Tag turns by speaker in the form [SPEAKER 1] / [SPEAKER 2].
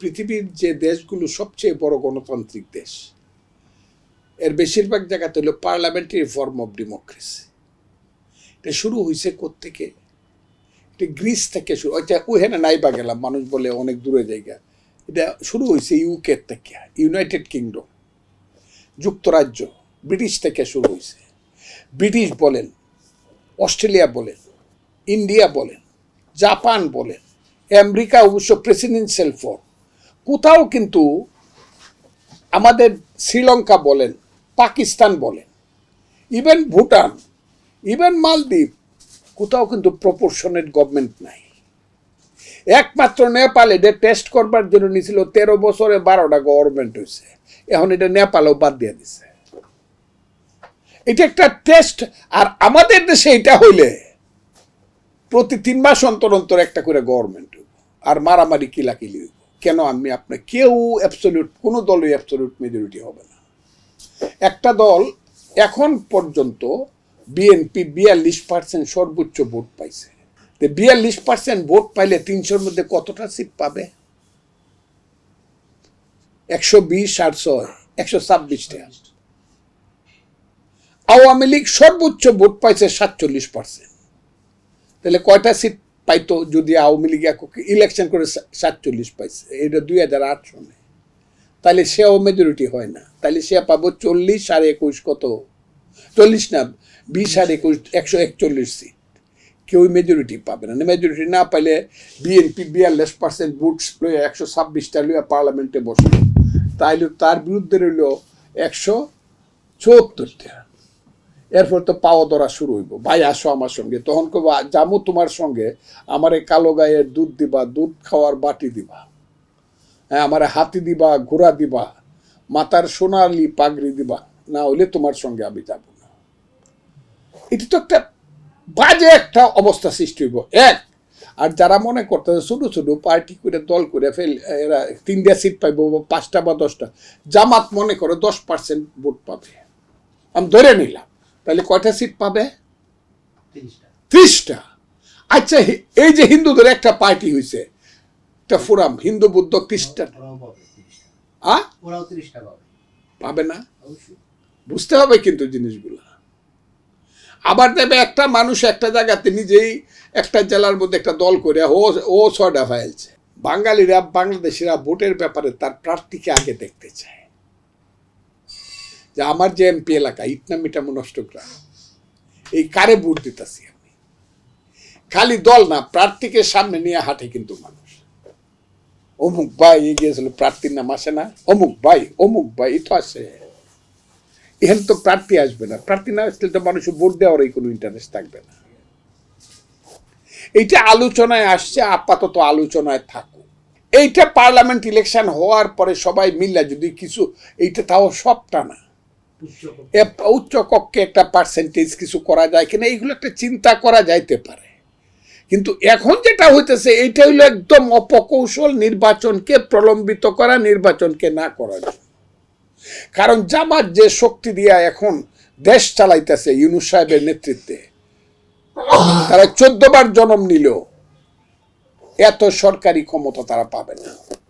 [SPEAKER 1] পৃথিবীর যে দেশগুলো সবচেয়ে বড় গণতান্ত্রিক দেশ, এর বেশিরভাগ জায়গাতে হলো পার্লামেন্টারি ফর্ম অফ ডেমোক্রেসি এটা শুরু হয়েছে থেকে এটা গ্রিস থেকে শুরু, ওইটা ওখানে নাইবা গেলাম, মানুষ বলে অনেক দূরে জায়গা। এটা শুরু হয়েছে ইউকে থেকে ইউনাইটেড কিংডম যুক্তরাজ্য, ব্রিটিশ থেকে শুরু হয়েছে ব্রিটিশ বলেন, অস্ট্রেলিয়া বলেন, ইন্ডিয়া বলেন, জাপান বলেন, আমেরিকা অবশ্য প্রেসিডেন্সিয়াল ফর্ম কোথাও কিন্তু আমাদের শ্রীলঙ্কা বলেন, পাকিস্তান বলেন ইভেন ভুটান ইভেন মালদ্বীপ, কোথাও কিন্তু প্রপোর্শনেট গভর্নমেন্ট নাই। একমাত্র নেপাল এটা টেস্ট করবার জন্য নিয়েছিল তেরো বছরে বারোটা গভর্নমেন্ট হয়েছে এখন এটা নেপালও বাদ দিয়ে দিছে। এটা একটা টেস্ট আর আমাদের দেশে এটা হইলে প্রতি তিন মাস অন্তর অন্তর একটা করে গভর্নমেন্ট আর মারামারি কিলাকিলি হইব। কেন আমি আপনার, কেউ অ্যাবসলিউট কোনো দলই অ্যাবসলিউট মেজরিটি হবে না। একটা দল এখন পর্যন্ত বিএনপি বিয়াল্লিশ পার্সেন্ট সর্বোচ্চ ভোট পাইছে। তো বিয়াল্লিশ পার্সেন্ট ভোট পাইলে তিনশোর মধ্যে কতটা সিট পাবে? একশো বিশ আর ছয়, একশো ছাব্বিশটা। আওয়ামী লীগ সর্বোচ্চ ভোট পাইছে সাতচল্লিশ পার্সেন্ট তাহলে কয়টা সিট পাইতো যদি আওয়ামী লীগ এককে ইলেকশন করে সাতচল্লিশ পাইছে, এটা দুই হাজার আট সনে। তাহলে সেও মেজরিটি হয় না। তাহলে সে পাবো চল্লিশ আর একুশ কত? চল্লিশ না, বিশ আর একুশ, একশো একচল্লিশ সিট কেউই মেজরিটি পাবে না। মেজরিটি না পাইলে বিএনপি বিয়াল্লিশ পার্সেন্ট ভোটস লইয়া একশো ছাব্বিশটা লইয়া পার্লামেন্টে বসল তাইলে তার বিরুদ্ধে রইল একশো চুয়াত্তরটা। এরপর তো পাওয়া ধরা শুরু হইব। ভাই, আসো আমার সঙ্গে। তখন কব জামু তোমার সঙ্গে, আমারে কালো গায়ের দুধ দিবা, দুধ খাওয়ার বাটি দিবা হ্যাঁ আমারে হাতি দিবা, ঘোড়া দিবা, মাথার সোনালি পাগড়ি দিবা, না হইলে তোমার সঙ্গে আমি যাব না। এটি তো একটা বাজে একটা অবস্থা সৃষ্টি হইব। এক, আর যারা মনে করতেছে ছোটো ছোটো পার্টি করে, দল করে ফেল, এরা তিনটা সিট পাইব, পাঁচটা বা দশটা, জামাত মনে করে দশ পার্সেন্ট ভোট পাবে। আমি ধরে নিলাম। তাহলে কয়টা সিট পাবে?
[SPEAKER 2] ত্রিশটা।
[SPEAKER 1] আচ্ছা এই যে হিন্দুদের একটা পার্টি হয়েছে একটা ফোরাম হিন্দু বুদ্ধ খ্রিস্টান
[SPEAKER 2] পাবে
[SPEAKER 1] আ?
[SPEAKER 2] পাবে।
[SPEAKER 1] পাবে না? বুঝতে হবে কিন্তু জিনিসগুলো। আবার দেবে একটা মানুষ একটা জায়গাতে নিজেই একটা জেলার মধ্যে একটা দল করে ও ও ছয়টা ফেলছে। বাঙালিরা বাংলাদেশিরা ভোটের ব্যাপারে তার প্রার্থীকে আগে দেখতে চায়। যে আমার যে এমপি এলাকা, ইটনা মিটামো নষ্টগ্রাম এই কারে ভোট দিতেছি আমি? খালি দল না, প্রার্থীকে সামনে নিয়ে হাঁটে কিন্তু মানুষ। অমুক ভাই এগিয়েছিল প্রার্থীর নাম আসে না। অমুক ভাই অমুক ভাই তো আসে। এখানে তো প্রার্থী আসবে না। প্রার্থী না আসলে তো মানুষের ভোট দেওয়ারই কোনো ইন্টারেস্ট থাকবে না। এইটা আলোচনায় আসছে, আপাতত আলোচনায় থাকুক। এইটা পার্লামেন্ট ইলেকশন হওয়ার পরে সবাই মিল্লা যদি কিছু, এইটা তাও সবটা না উচ্চ কক্ষে একটা পার্সেন্টেজ কিছু করা যায় কিনা, এইগুলো একটা চিন্তা করা যাইতে পারে। কিন্তু এখন যেটা হইতেছে, এইটা হইল একদম অপকৌশল নির্বাচনকে প্রলম্বিত করা, নির্বাচনকে না জন্য। কারণ জামাত যে শক্তি দিয়া এখন দেশ চালাইতেছে ইউনুস সাহেবের নেতৃত্বে, তারা চোদ্দ বার জন্ম নিল এত সরকারি ক্ষমতা তারা পাবে না।